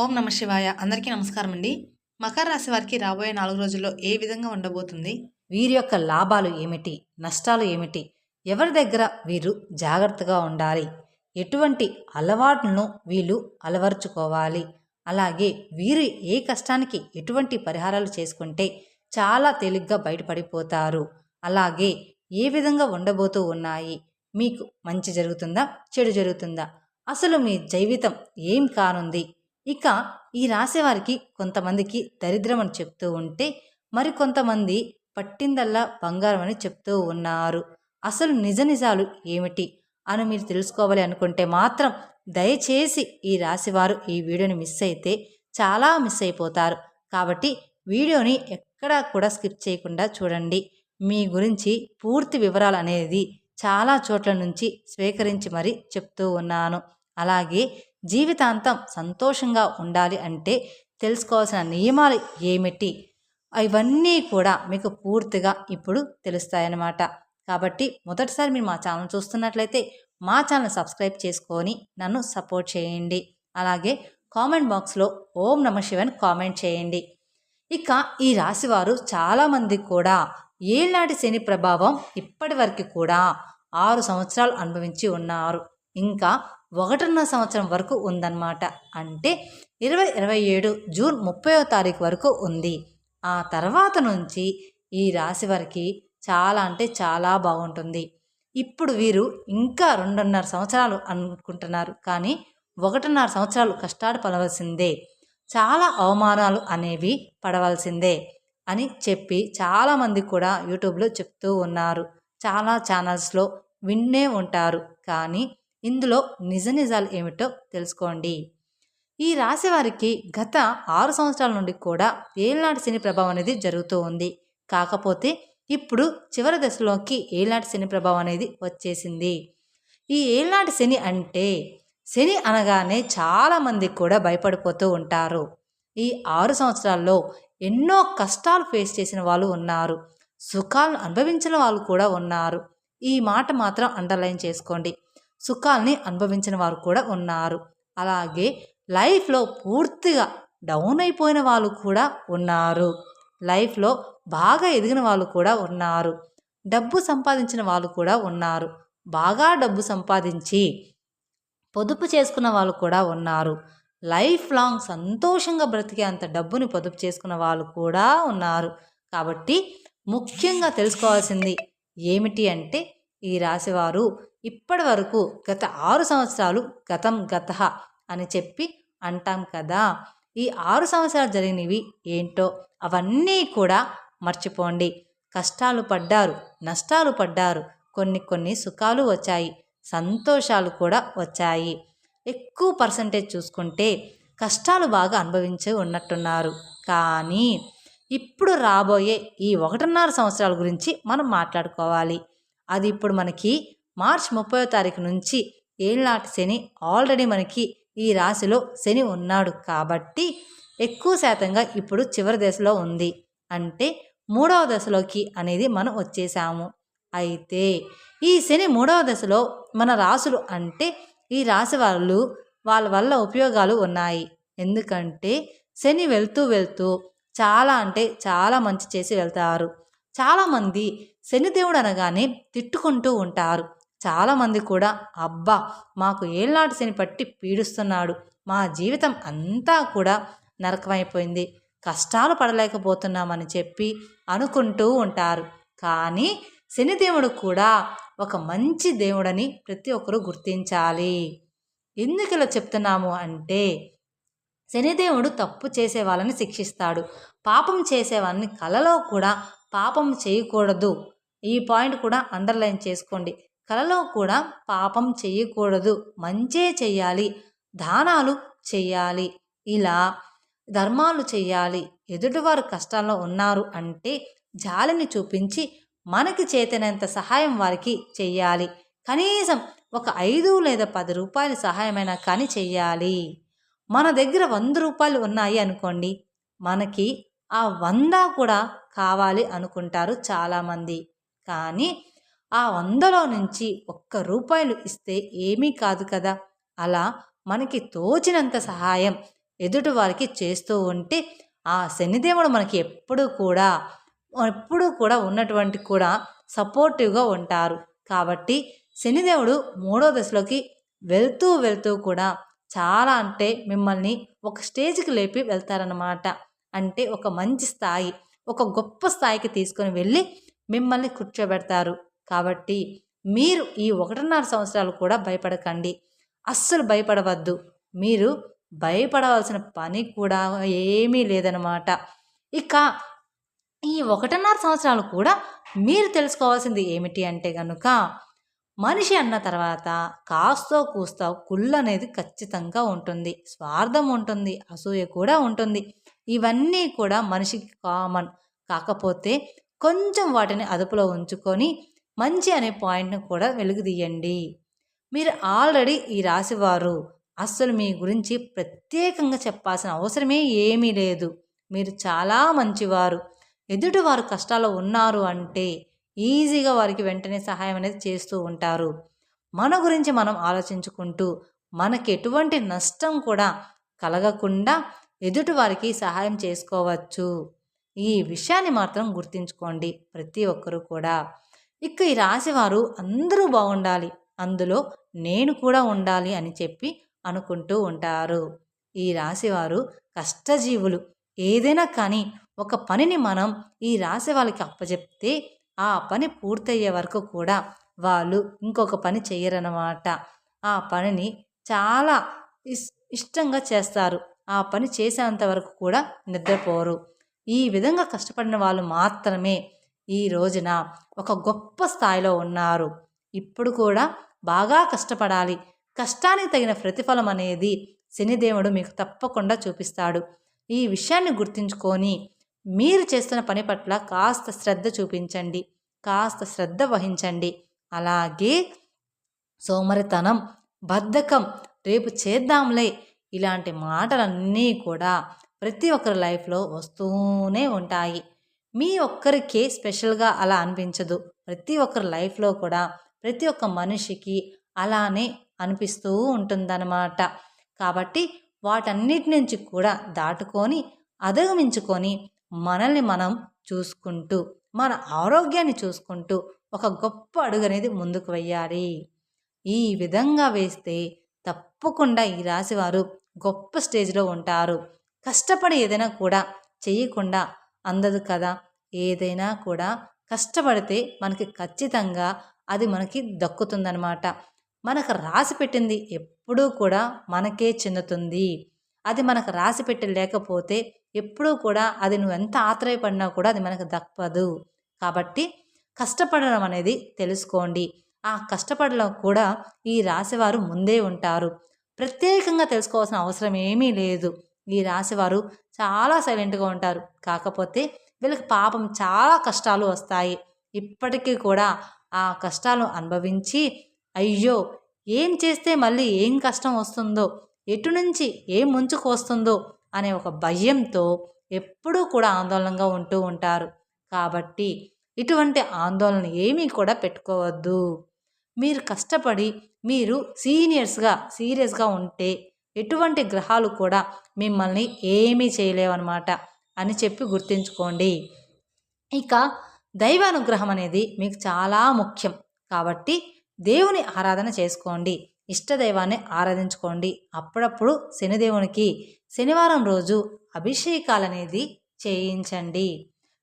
ఓం నమ శివాయ. అందరికీ నమస్కారం అండి. మకర రాశి వారికి రాబోయే నాలుగు రోజుల్లో ఏ విధంగా ఉండబోతుంది? వీరి యొక్క లాభాలు ఏమిటి? నష్టాలు ఏమిటి? ఎవరి దగ్గర వీరు జాగ్రత్తగా ఉండాలి? ఎటువంటి అలవాట్లను వీళ్ళు అలవరుచుకోవాలి? అలాగే వీరు ఏ కష్టానికి ఎటువంటి పరిహారాలు చేసుకుంటే చాలా తేలిగ్గా బయటపడిపోతారు? అలాగే ఏ విధంగా ఉండబోతూ ఉన్నాయి? మీకు మంచి జరుగుతుందా? చెడు జరుగుతుందా? అసలు మీ జీవితం ఏం కానుంది? ఇక ఈ రాసేవారికి కొంతమందికి దరిద్రం అని చెప్తూ ఉంటే మరి కొంతమంది పట్టిందల్లా బంగారం అని చెప్తూ ఉన్నారు. అసలు నిజ నిజాలు ఏమిటి అని మీరు తెలుసుకోవాలి అనుకుంటే మాత్రం దయచేసి ఈ రాశివారు ఈ వీడియోని మిస్ అయితే చాలా మిస్ అయిపోతారు. కాబట్టి వీడియోని ఎక్కడా కూడా స్కిప్ చేయకుండా చూడండి. మీ గురించి పూర్తి వివరాలు అనేది చాలా చోట్ల నుంచి స్వీకరించి మరీ చెప్తూ ఉన్నాను. అలాగే జీవితాంతం సంతోషంగా ఉండాలి అంటే తెలుసుకోవాల్సిన నియమాలు ఏమిటి? ఇవన్నీ కూడా మీకు పూర్తిగా ఇప్పుడు తెలుస్తాయన్నమాట. కాబట్టి మొదటిసారి మీరు మా ఛానల్ చూస్తున్నట్లయితే మా ఛానల్ సబ్స్క్రైబ్ చేసుకొని నన్ను సపోర్ట్ చేయండి. అలాగే కామెంట్ బాక్స్లో ఓం నమ శివన్ కామెంట్ చేయండి. ఇక ఈ రాశివారు చాలామంది కూడా ఏనాటి శని ప్రభావం ఇప్పటి వరకు కూడా ఆరు సంవత్సరాలు అనుభవించి ఉన్నారు. ఇంకా ఒకటిన్నర సంవత్సరం వరకు ఉందన్నమాట. అంటే ఇరవై ఇరవై ఏడు జూన్ ముప్పైవ తారీఖు వరకు ఉంది. ఆ తర్వాత నుంచి ఈ రాశి వారికి చాలా అంటే చాలా బాగుంటుంది. ఇప్పుడు వీరు ఇంకా రెండున్నర సంవత్సరాలు అనుకుంటున్నారు. కానీ ఒకటిన్నర సంవత్సరాలు కష్టాలు పడవలసిందే. చాలా అవమానాలు అనేవి పడవలసిందే అని చెప్పి చాలామంది కూడా యూట్యూబ్లో చెప్తూ ఉన్నారు. చాలా ఛానల్స్లో విన్నే ఉంటారు. కానీ ఇందులో నిజ నిజాలు ఏమిటో తెలుసుకోండి. ఈ రాశి వారికి గత ఆరు సంవత్సరాల నుండి కూడా ఏళ్ళనాటి శని ప్రభావం అనేది జరుగుతూ ఉంది. కాకపోతే ఇప్పుడు చివరి దశలోకి ఏళ్ళనాటి శని ప్రభావం అనేది వచ్చేసింది. ఈ ఏళ్ళనాటి శని అంటే శని అనగానే చాలామంది కూడా భయపడిపోతూ ఉంటారు. ఈ ఆరు సంవత్సరాల్లో ఎన్నో కష్టాలు ఫేస్ చేసిన వాళ్ళు ఉన్నారు. సుఖాలను అనుభవించిన వాళ్ళు కూడా ఉన్నారు. ఈ మాట మాత్రం అండర్లైన్ చేసుకోండి. సుఖాల్ని అనుభవించిన వారు కూడా ఉన్నారు. అలాగే లైఫ్లో పూర్తిగా డౌన్ అయిపోయిన వాళ్ళు కూడా ఉన్నారు. లైఫ్లో బాగా ఎదిగిన వాళ్ళు కూడా ఉన్నారు. డబ్బు సంపాదించిన వాళ్ళు కూడా ఉన్నారు. బాగా డబ్బు సంపాదించి పొదుపు చేసుకున్న వాళ్ళు కూడా ఉన్నారు. లైఫ్ లాంగ్ సంతోషంగా బ్రతికే అంత డబ్బుని పొదుపు చేసుకున్న వాళ్ళు కూడా ఉన్నారు. కాబట్టి ముఖ్యంగా తెలుసుకోవాల్సింది ఏమిటి అంటే ఈ రాశివారు ఇప్పటి వరకు గత ఆరు సంవత్సరాలు గతం గత అని చెప్పి అంటాం కదా. ఈ ఆరు సంవత్సరాలు జరిగినవి ఏంటో అవన్నీ కూడా మర్చిపోండి. కష్టాలు పడ్డారు నష్టాలు పడ్డారు కొన్ని కొన్ని సుఖాలు వచ్చాయి సంతోషాలు కూడా వచ్చాయి. ఎక్కువ పర్సంటేజ్ చూసుకుంటే కష్టాలు బాగా అనుభవించి ఉన్నట్టున్నారు. కానీ ఇప్పుడు రాబోయే ఈ ఒకటిన్నర సంవత్సరాల గురించి మనం మాట్లాడుకోవాలి. అది ఇప్పుడు మనకి మార్చ్ ముప్పై తారీఖు నుంచి ఏళ్ళనాటి శని ఆల్రెడీ మనకి ఈ రాశిలో శని ఉన్నాడు కాబట్టి ఎక్కువ శాతంగా ఇప్పుడు చివరి దశలో ఉంది. అంటే మూడవ దశలోకి అనేది మనం వచ్చేసాము. అయితే ఈ శని మూడవ దశలో మన రాసులు అంటే ఈ రాశి వాళ్ళు వాళ్ళ వల్ల ఉపయోగాలు ఉన్నాయి. ఎందుకంటే శని వెళ్తూ వెళ్తూ చాలా అంటే చాలా మంచి చేసి వెళ్తారు. చాలామంది శనిదేవుడు అనగానే తిట్టుకుంటూ ఉంటారు. చాలామంది కూడా అబ్బా మాకు ఏళ్ళనాటి శని పట్టి పీడిస్తున్నాడు. మా జీవితం అంతా కూడా నరకమైపోయింది. కష్టాలు పడలేకపోతున్నామని చెప్పి అనుకుంటూ ఉంటారు. కానీ శనిదేవుడు కూడా ఒక మంచి దేవుడని ప్రతి ఒక్కరూ గుర్తించాలి. ఎందుకు ఇలా చెప్తున్నాము అంటే శనిదేవుడు తప్పు చేసే వాళ్ళని శిక్షిస్తాడు. పాపం చేసేవాళ్ళని కలలో కూడా పాపం చేయకూడదు. ఈ పాయింట్ కూడా అండర్లైన్ చేసుకోండి. కలలో కూడా పాపం చేయకూడదు. మంచే చేయాలి. దానాలు చేయాలి. ఇలా ధర్మాలు చేయాలి. ఎదుటివారు కష్టాల్లో ఉన్నారు అంటే జాలిని చూపించి మనకి చేతనంత సహాయం వారికి చెయ్యాలి కనీసం ఒక ఐదు లేదా పది రూపాయల సహాయమైనా కానీ చెయ్యాలి మన దగ్గర వంద రూపాయలు ఉన్నాయి అనుకోండి. మనకి ఆ వంద కూడా కావాలి అనుకుంటారు చాలామంది. కానీ ఆ వందలో నుంచి ఒక్క రూపాయలు ఇస్తే ఏమీ కాదు కదా. అలా మనకి తోచినంత సహాయం ఎదుటి వారికి చేస్తూ ఉంటే ఆ శనిదేవుడు మనకి ఎప్పుడూ కూడా ఎప్పుడూ కూడా ఉన్నటువంటి కూడా సపోర్టివ్గా ఉంటారు. కాబట్టి శనిదేవుడు మూడో దశలోకి వెళ్తూ వెళ్తూ కూడా చాలా అంటే మిమ్మల్ని ఒక స్టేజ్కి లేపి వెళ్తారనమాట అంటే ఒక మంచి స్థాయి ఒక గొప్ప స్థాయికి తీసుకొని వెళ్ళి మిమ్మల్ని కూర్చోబెడతారు. కాబట్టి మీరు ఈ ఒకటిన్నర సంవత్సరాలు కూడా భయపడకండి. అస్సలు భయపడవద్దు. మీరు భయపడవలసిన పని కూడా ఏమీ లేదనమాట ఇక ఈ ఒకటిన్నర సంవత్సరాలు కూడా మీరు తెలుసుకోవాల్సింది ఏమిటి అంటే కనుక మనిషి అన్న తర్వాత కాస్తో కూస్తో కుళ్ళు అనేది ఖచ్చితంగా ఉంటుంది. స్వార్థం ఉంటుంది. అసూయ కూడా ఉంటుంది. ఇవన్నీ కూడా మనిషికి కామన్ కాకపోతే కొంచెం వాటిని అదుపులో ఉంచుకొని మంచి అనే పాయింట్ను కూడా వెలుగుదీయండి. మీరు ఆల్రెడీ ఈ రాశివారు. అస్సలు మీ గురించి ప్రత్యేకంగా చెప్పాల్సిన అవసరమే ఏమీ లేదు. మీరు చాలా మంచివారు. ఎదుటివారు కష్టాల్లో ఉన్నారు అంటే ఈజీగా వారికి వెంటనే సహాయం అనేది చేస్తూ ఉంటారు. మన గురించి మనం ఆలోచించుకుంటూ మనకి ఎటువంటి నష్టం కూడా కలగకుండా ఎదుటి వారికి సహాయం చేసుకోవచ్చు. ఈ విషయాన్ని మాత్రం గుర్తుంచుకోండి ప్రతి ఒక్కరూ కూడా. ఇక ఈ రాశివారు అందరూ బాగుండాలి అందులో నేను కూడా ఉండాలి అని చెప్పి అనుకుంటూ ఉంటారు. ఈ రాశివారు కష్టజీవులు ఏదైనా కానీ ఒక పనిని మనం ఈ రాశి వాళ్ళకి అప్పచెప్తే ఆ పని పూర్తయ్యే వరకు కూడా వాళ్ళు ఇంకొక పని చేయరన్నమాట. ఆ పనిని చాలా ఇస్ ఇష్టంగా చేస్తారు. ఆ పని చేసేంత వరకు కూడా నిద్రపోరు. ఈ విధంగా కష్టపడిన వాళ్ళు మాత్రమే ఈ రోజున ఒక గొప్ప స్థాయిలో ఉన్నారు. ఇప్పుడు కూడా బాగా కష్టపడాలి. కష్టానికి తగిన ప్రతిఫలం అనేది శనిదేవుడు మీకు తప్పకుండా చూపిస్తాడు. ఈ విషయాన్ని గుర్తుంచుకొని మీరు చేస్తున్న పని పట్ల కాస్త శ్రద్ధ చూపించండి. కాస్త శ్రద్ధ వహించండి. అలాగే సోమరితనం బద్ధకం రేపు చేద్దాంలే ఇలాంటి మాటలన్నీ కూడా ప్రతి ఒక్కరి లైఫ్లో వస్తూనే ఉంటాయి. మీ ఒక్కరికే స్పెషల్గా అలా అనిపించదు. ప్రతి ఒక్కరి లైఫ్లో కూడా ప్రతి ఒక్క మనిషికి అలానే అనిపిస్తూ ఉంటుందన్నమాట. కాబట్టి వాటన్నిటి నుంచి కూడా దాటుకొని అధగమించుకొని మనల్ని మనం చూసుకుంటూ మన ఆరోగ్యాన్ని చూసుకుంటూ ఒక గొప్ప అడుగు అనేది ముందుకు వెయ్యాలి. ఈ విధంగా వేస్తే తప్పకుండా ఈ రాశివారు గొప్ప స్టేజ్లో ఉంటారు. కష్టపడి ఏదైనా కూడా చేయకుండా అందదు కదా. ఏదైనా కూడా కష్టపడితే మనకి ఖచ్చితంగా అది మనకి దక్కుతుందనమాట మనకు రాసి పెట్టింది ఎప్పుడూ కూడా మనకే చెందుతుంది. అది మనకు రాసి పెట్టి లేకపోతే ఎప్పుడూ కూడా అది నువ్వు ఎంత ఆత్రయపడినా కూడా అది మనకు దక్కదు. కాబట్టి కష్టపడడం అనేది తెలుసుకోండి. ఆ కష్టపడడం కూడా ఈ రాశివారు ముందే ఉంటారు. ప్రత్యేకంగా తెలుసుకోవాల్సిన అవసరం ఏమీ లేదు. ఈ రాశివారు చాలా సైలెంట్గా ఉంటారు. కాకపోతే వీళ్ళకి పాపం చాలా కష్టాలు వస్తాయి. ఇప్పటికీ కూడా ఆ కష్టాలు అనుభవించి అయ్యో! ఏం చేస్తే మళ్ళీ ఏం కష్టం వస్తుందో ఎటు నుంచి ఏం ముంచుకు వస్తుందో అనే ఒక భయంతో ఎప్పుడూ కూడా ఆందోళనగా ఉంటూ ఉంటారు. కాబట్టి ఇటువంటి ఆందోళన ఏమీ కూడా పెట్టుకోవద్దు. మీరు కష్టపడి మీరు సీనియర్స్గా సీరియస్గా ఉంటే ఎటువంటి గ్రహాలు కూడా మిమ్మల్ని ఏమీ చేయలేవన్నమాట అని చెప్పి గుర్తుంచుకోండి. ఇక దైవానుగ్రహం అనేది మీకు చాలా ముఖ్యం కాబట్టి దేవుని ఆరాధన చేసుకోండి. ఇష్టదైవాన్ని ఆరాధించుకోండి. అప్పుడప్పుడు శనిదేవునికి శనివారం రోజు అభిషేకాలు అనేది చేయించండి.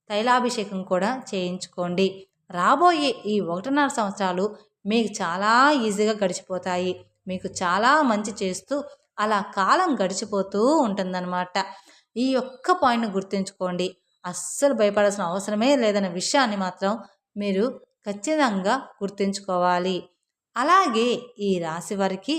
తైలాభిషేకం కూడా చేయించుకోండి. రాబోయే ఈ ఒకటిన్నర సంవత్సరాలు మీకు చాలా ఈజీగా గడిచిపోతాయి. మీకు చాలా మంచి చేస్తూ అలా కాలం గడిచిపోతూ ఉంటుందన్నమాట. ఈ ఒక్క పాయింట్ని గుర్తుంచుకోండి. అస్సలు భయపడాల్సిన అవసరమే లేదన్న విషయాన్ని మాత్రం మీరు ఖచ్చితంగా గుర్తుంచుకోవాలి. అలాగే ఈ రాశి వారికి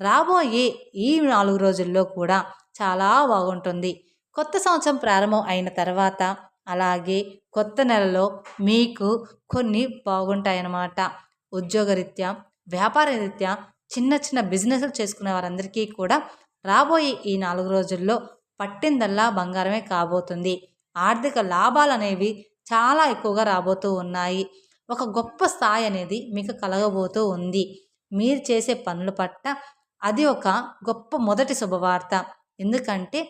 రాబోయే ఈ నాలుగు రోజుల్లో కూడా చాలా బాగుంటుంది. కొత్త సంవత్సరం ప్రారంభం అయిన తర్వాత అలాగే కొత్త నెలలో మీకు కొన్ని బాగుంటాయన్నమాట. ఉద్యోగరీత్యా వ్యాపార రీత్యా చిన్న చిన్న బిజినెస్లు చేసుకునే వారందరికీ కూడా రాబోయే ఈ నాలుగు రోజుల్లో పట్టిందల్లా బంగారమే కాబోతుంది. ఆర్థిక లాభాలు అనేవి చాలా ఎక్కువగా రాబోతూ ఉన్నాయి. ఒక గొప్ప స్థాయి అనేది మీకు కలగబోతూ ఉంది. మీరు చేసే పనుల పట్ల అది ఒక గొప్ప మొదటి శుభవార్త. ఎందుకంటే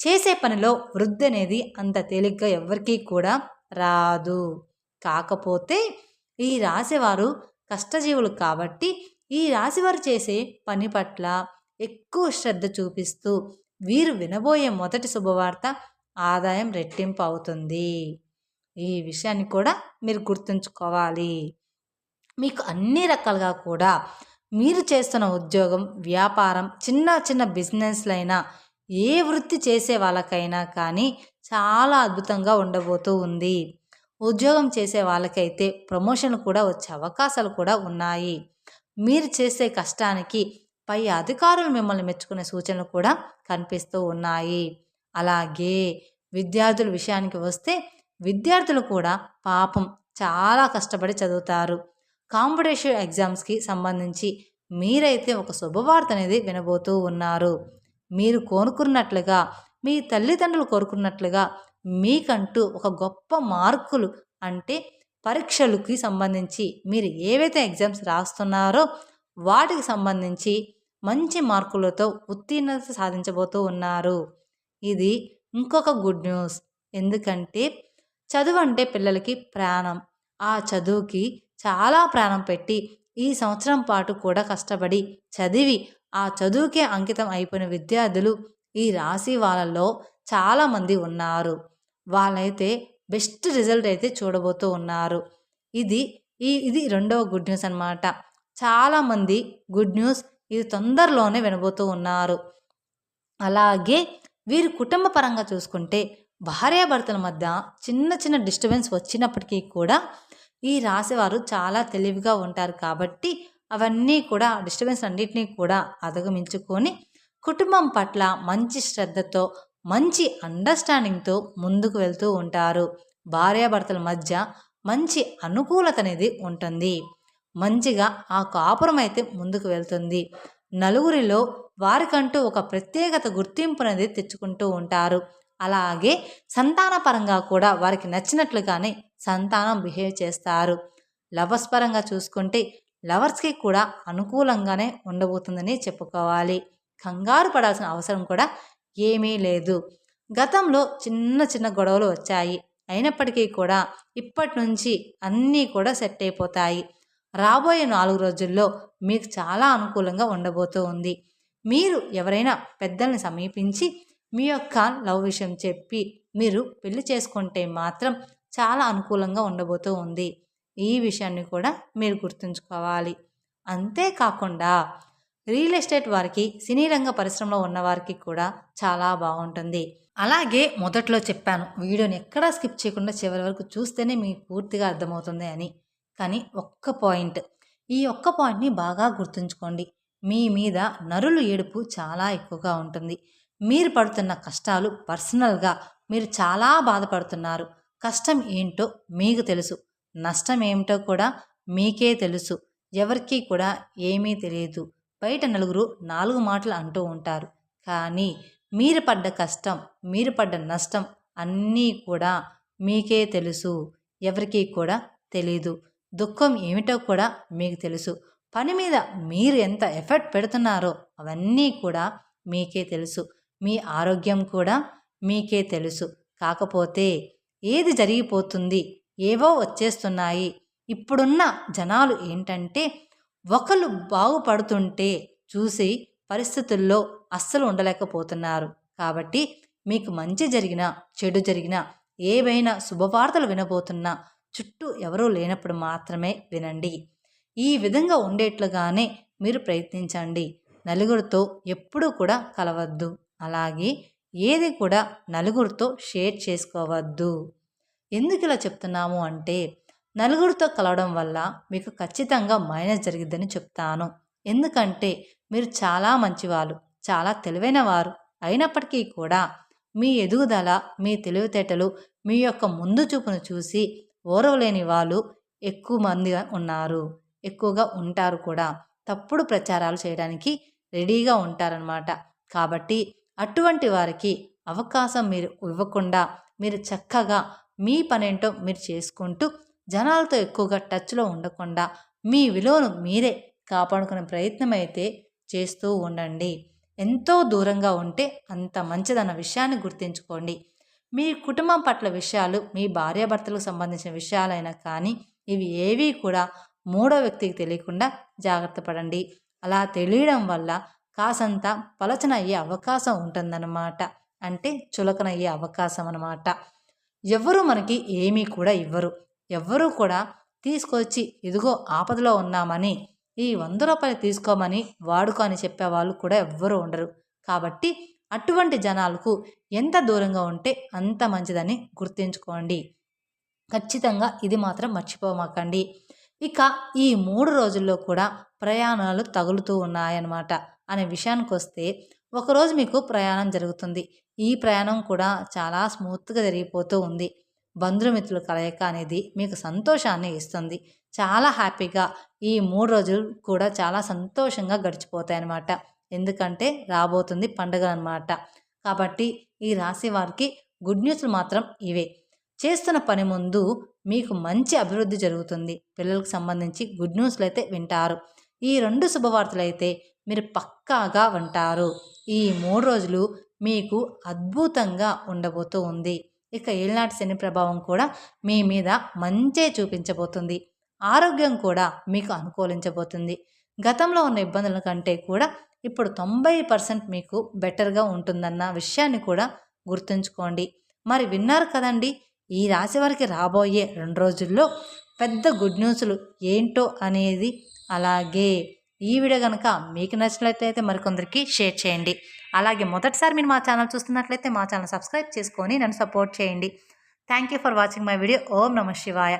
చేసే పనిలో వృద్ధి అనేది అంత తేలిగ్గా ఎవరికీ కూడా రాదు. కాకపోతే ఈ రాసేవారు కష్టజీవులు కాబట్టి ఈ రాశివారు చేసే పని పట్ల ఎక్కువ శ్రద్ధ చూపిస్తూ వీరు వినబోయే మొదటి శుభవార్త ఆదాయం రెట్టింపు అవుతుంది. ఈ విషయాన్ని కూడా మీరు గుర్తుంచుకోవాలి. మీకు అన్ని రకాలుగా కూడా మీరు చేస్తున్న ఉద్యోగం వ్యాపారం చిన్న చిన్న బిజినెస్లైనా ఏ వృత్తి చేసే వాళ్ళకైనా కానీ చాలా అద్భుతంగా ఉండబోతూ ఉంది. ఉద్యోగం చేసే వాళ్ళకైతే ప్రమోషన్ కూడా వచ్చే అవకాశాలు కూడా ఉన్నాయి. మీరు చేసే కష్టానికి పై అధికారులు మిమ్మల్ని మెచ్చుకునే సూచనలు కూడా కనిపిస్తూ ఉన్నాయి. అలాగే విద్యార్థుల విషయానికి వస్తే విద్యార్థులు కూడా పాపం చాలా కష్టపడి చదువుతారు. కాంపిటేటివ్ ఎగ్జామ్స్కి సంబంధించి మీరైతే ఒక శుభవార్త అనేది వినబోతూ ఉన్నారు. మీరు కోరుకున్నట్లుగా మీ తల్లిదండ్రులు కోరుకున్నట్లుగా మీకంటూ ఒక గొప్ప మార్కులు అంటే పరీక్షలకి సంబంధించి మీరు ఏవైతే ఎగ్జామ్స్ రాస్తున్నారో వాటికి సంబంధించి మంచి మార్కులతో ఉత్తీర్ణత సాధించబోతూ ఉన్నారు. ఇది ఇంకొక గుడ్ న్యూస్ ఎందుకంటే చదువు అంటే పిల్లలకి ప్రాణం. ఆ చదువుకి చాలా ప్రాణం పెట్టి ఈ సంవత్సరం పాటు కూడా కష్టపడి చదివి ఆ చదువుకే అంకితం అయిపోయిన విద్యార్థులు ఈ రాశి వాళ్ళలో చాలామంది ఉన్నారు. వాళ్ళైతే బెస్ట్ రిజల్ట్ అయితే చూడబోతూ ఉన్నారు. ఇది ఈ ఇది రెండవ గుడ్ న్యూస్ అనమాట చాలామంది గుడ్ న్యూస్ ఇది తొందరలోనే వినబోతూ ఉన్నారు. అలాగే వీరి కుటుంబ పరంగా చూసుకుంటే భార్యాభర్తల మధ్య చిన్న చిన్న డిస్టర్బెన్స్ వచ్చినప్పటికీ కూడా ఈ రాశివారు చాలా తెలివిగా ఉంటారు కాబట్టి అవన్నీ కూడా డిస్టర్బెన్స్ అన్నింటినీ కూడా అధిగమించుకొని కుటుంబం పట్ల మంచి శ్రద్ధతో మంచి అండర్స్టాండింగ్తో ముందుకు వెళ్తూ ఉంటారు. భార్యాభర్తల మధ్య మంచి అనుకూలత అనేది ఉంటుంది. మంచిగా ఆ కాపురం అయితే ముందుకు వెళ్తుంది. నలుగురిలో వారికంటూ ఒక ప్రత్యేకత గుర్తింపు అనేది తెచ్చుకుంటూ ఉంటారు. అలాగే సంతానపరంగా కూడా వారికి నచ్చినట్లుగానే సంతానం బిహేవ్ చేస్తారు. లవర్స్ పరంగా చూసుకుంటే లవర్స్కి కూడా అనుకూలంగానే ఉండబోతుందని చెప్పుకోవాలి. కంగారు పడాల్సిన అవసరం కూడా ఏమీ లేదు. గతంలో చిన్న చిన్న గొడవలు వచ్చాయి. అయినప్పటికీ కూడా ఇప్పటి నుంచి అన్నీ కూడా సెట్ అయిపోతాయి. రాబోయే నాలుగు రోజుల్లో మీకు చాలా అనుకూలంగా ఉండబోతూ ఉంది. మీరు ఎవరైనా పెద్దల్ని సమీపించి మీ యొక్క లవ్ విషయం చెప్పి మీరు పెళ్ళి చేసుకుంటే మాత్రం చాలా అనుకూలంగా ఉండబోతూ ఉంది. ఈ విషయాన్ని కూడా మీరు గుర్తుంచుకోవాలి. అంతేకాకుండా రియల్ ఎస్టేట్ వారికి సినీ రంగ పరిశ్రమలో ఉన్నవారికి కూడా చాలా బాగుంటుంది. అలాగే మొదట్లో చెప్పాను వీడియోని ఎక్కడా స్కిప్ చేయకుండా చివరి వరకు చూస్తేనే మీకు పూర్తిగా అర్థమవుతుంది అని. కానీ ఒక్క పాయింట్ ఈ ఒక్క పాయింట్ని బాగా గుర్తుంచుకోండి. మీ మీద నరులు ఏడుపు చాలా ఎక్కువగా ఉంటుంది. మీరు పడుతున్న కష్టాలు పర్సనల్గా మీరు చాలా బాధపడుతున్నారు. కష్టం ఏంటో మీకు తెలుసు. నష్టం ఏమిటో కూడా మీకే తెలుసు. ఎవరికీ కూడా ఏమీ తెలియదు. బయట నలుగురు నాలుగు మాటలు అంటూ ఉంటారు. కానీ మీరు పడ్డ కష్టం మీరు పడ్డ నష్టం అన్నీ కూడా మీకే తెలుసు. ఎవరికీ కూడా తెలీదు. దుఃఖం ఏమిటో కూడా మీకు తెలుసు. పని మీద మీరు ఎంత ఎఫర్ట్ పెడుతున్నారో అవన్నీ కూడా మీకే తెలుసు. మీ ఆరోగ్యం కూడా మీకే తెలుసు. కాకపోతే ఏది జరిగిపోతుంది? ఏవో వచ్చేస్తున్నాయి. ఇప్పుడున్న జనాలు ఏంటంటే ఒకళ్ళు బాగుపడుతుంటే చూసి పరిస్థితుల్లో అస్సలు ఉండలేకపోతున్నారు. కాబట్టి మీకు మంచి జరిగినా చెడు జరిగినా ఏవైనా శుభవార్తలు వినబోతున్నా చుట్టూ ఎవరూ లేనప్పుడు మాత్రమే వినండి. ఈ విధంగా ఉండేట్లుగానే మీరు ప్రయత్నించండి. నలుగురితో ఎప్పుడూ కూడా కలవద్దు. అలాగే ఏది కూడా నలుగురితో షేర్ చేసుకోవద్దు. ఎందుకు ఇలా చెప్తున్నాము అంటే నలుగురితో కలవడం వల్ల మీకు ఖచ్చితంగా మైనస్ జరిగిద్దని చెప్తాను. ఎందుకంటే మీరు చాలా మంచివాళ్ళు చాలా తెలివైన వారు అయినప్పటికీ కూడా మీ ఎదుగుదల మీ తెలివితేటలు మీ యొక్క ముందు చూపును చూసి ఓరవలేని వాళ్ళు ఎక్కువ మంది ఉన్నారు ఎక్కువగా ఉంటారు కూడా. తప్పుడు ప్రచారాలు చేయడానికి రెడీగా ఉంటారనమాట కాబట్టి అటువంటి వారికి అవకాశం మీరు ఇవ్వకుండా మీరు చక్కగా మీ పనేంటో మీరు చేసుకుంటూ జనాలతో ఎక్కువగా టచ్లో ఉండకుండా మీ విలువను మీరే కాపాడుకునే ప్రయత్నం అయితే చేస్తూ ఉండండి. ఎంతో దూరంగా ఉంటే అంత మంచిదన్న విషయాన్ని గుర్తుంచుకోండి. మీ కుటుంబం పట్ల విషయాలు మీ భార్యాభర్తలకు సంబంధించిన విషయాలైనా కానీ ఇవి ఏవి కూడా మూడో వ్యక్తికి తెలియకుండా జాగ్రత్త పడండి. అలా తెలియడం వల్ల కాసంత పలచన అయ్యే అవకాశం ఉంటుందన్నమాట. అంటే చులకనయ్యే అవకాశం అన్నమాట. ఎవరు మనకి ఏమీ కూడా ఇవ్వరు. ఎవ్వరూ కూడా తీసుకొచ్చి ఇదిగో ఆపదలో ఉన్నామని ఈ వంద రూపాయలు తీసుకోమని వాడుకో అని చెప్పే వాళ్ళు కూడా ఎవ్వరూ ఉండరు. కాబట్టి అటువంటి జనాలకు ఎంత దూరంగా ఉంటే అంత మంచిదని గుర్తుంచుకోండి. ఖచ్చితంగా ఇది మాత్రం మర్చిపోమాకండి. ఇక ఈ మూడు రోజుల్లో కూడా ప్రయాణాలు తగులుతూ ఉన్నాయన్నమాట. అనే విషయానికి వస్తే ఒకరోజు మీకు ప్రయాణం జరుగుతుంది. ఈ ప్రయాణం కూడా చాలా స్మూత్గా జరిగిపోతూ ఉంది. బంధుమిత్రుల కలయిక అనేది మీకు సంతోషాన్ని ఇస్తుంది. చాలా హ్యాపీగా ఈ మూడు రోజులు కూడా చాలా సంతోషంగా గడిచిపోతాయి అన్నమాట ఎందుకంటే రాబోతుంది పండుగ కాబట్టి ఈ రాశి వారికి గుడ్ న్యూస్లు మాత్రం ఇవే. చేస్తున్న పని ముందు మీకు మంచి అభివృద్ధి జరుగుతుంది. పిల్లలకు సంబంధించి గుడ్ న్యూస్లు అయితే వింటారు. ఈ రెండు శుభవార్తలు అయితే మీరు పక్కాగా వింటారు. ఈ మూడు రోజులు మీకు అద్భుతంగా ఉండబోతూ ఉంది. ఇక ఏళ్ళనాటి శని ప్రభావం కూడా మీ మీద మంచే చూపించబోతుంది. ఆరోగ్యం కూడా మీకు అనుకూలించబోతుంది. గతంలో ఉన్న ఇబ్బందుల కంటే కూడా ఇప్పుడు తొంభై పర్సెంట్ మీకు బెటర్గా ఉంటుందన్న విషయాన్ని కూడా గుర్తుంచుకోండి. మరి విన్నారు కదండి ఈ రాశి వారికి రాబోయే రెండు రోజుల్లో పెద్ద గుడ్ న్యూస్లు ఏంటో అనేది అలాగే ఈ వీడియో కనుక మీకు నచ్చినట్లయితే మరికొందరికి షేర్ చేయండి. అలాగే మొదటిసారి మీరు మా ఛానల్ చూస్తున్నట్లయితే మా ఛానల్ సబ్స్క్రైబ్ చేసుకొని నన్ను సపోర్ట్ చేయండి. Thank you for watching my video. ఓం నమ శివాయ.